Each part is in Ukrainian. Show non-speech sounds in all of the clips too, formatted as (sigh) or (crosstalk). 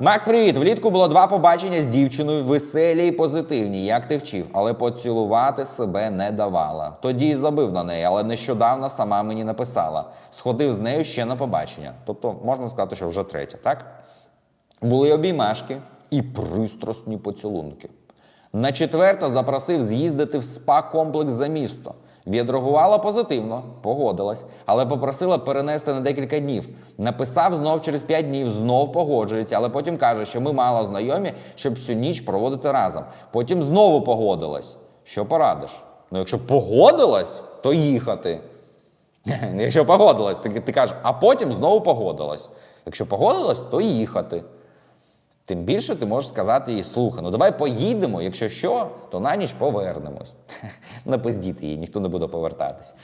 Макс, привіт! Влітку було два побачення з дівчиною веселі і позитивні, як ти вчив, але поцілувати себе не давала. Тоді й забив на неї, але нещодавно сама мені написала. Сходив з нею ще на побачення. Тобто, можна сказати, що вже третє, так? Були обіймашки і пристрасні поцілунки. На четверте запросив з'їздити в спа-комплекс за місто. Відреагувала позитивно, погодилась, але попросила перенести на декілька днів. Написав знов через 5 днів, знов погоджується, але потім каже, що ми мало знайомі, щоб всю ніч проводити разом. Потім знову погодилась. Що порадиш? Ну, якщо погодилась, то їхати. (laughs) Якщо погодилась, ти, ти кажеш, а потім знову погодилась. Якщо погодилась, то їхати. Тим більше ти можеш сказати їй, слухай, ну давай поїдемо, якщо що, то на ніч повернемось. (laughs) Не пиздіти її, ніхто не буде повертатись.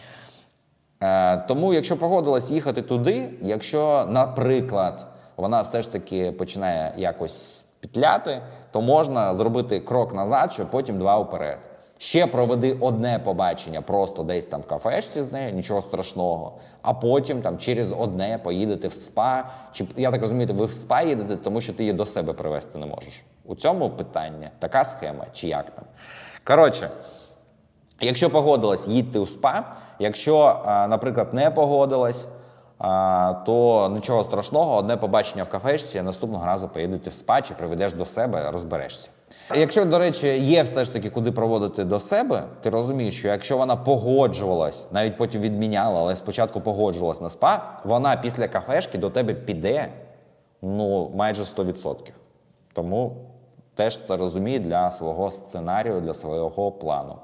Е, тому, якщо погодилась їхати туди, якщо, наприклад, вона все ж таки починає якось пітляти, то можна зробити крок назад, щоб потім два вперед. Ще проведи одне побачення просто десь там в кафешці з нею, нічого страшного. А потім там через одне поїдете в спа. Чи я так розумію, ви в спа їдете, тому що ти її до себе привезти не можеш. У цьому питання така схема, чи як там. Коротше, Якщо погодилась, їдьте у спа. Якщо, наприклад, не погодилась, то нічого страшного, одне побачення в кафешці, а наступного разу поїдете в спа чи приведеш до себе, розберешся. Якщо, до речі, є все ж таки куди проводити до себе, ти розумієш, що якщо вона погоджувалась, навіть потім відміняла, але спочатку погоджувалась на спа, вона після кафешки до тебе піде ну майже 100%. Тому теж це розуміє для свого сценарію, для свого плану.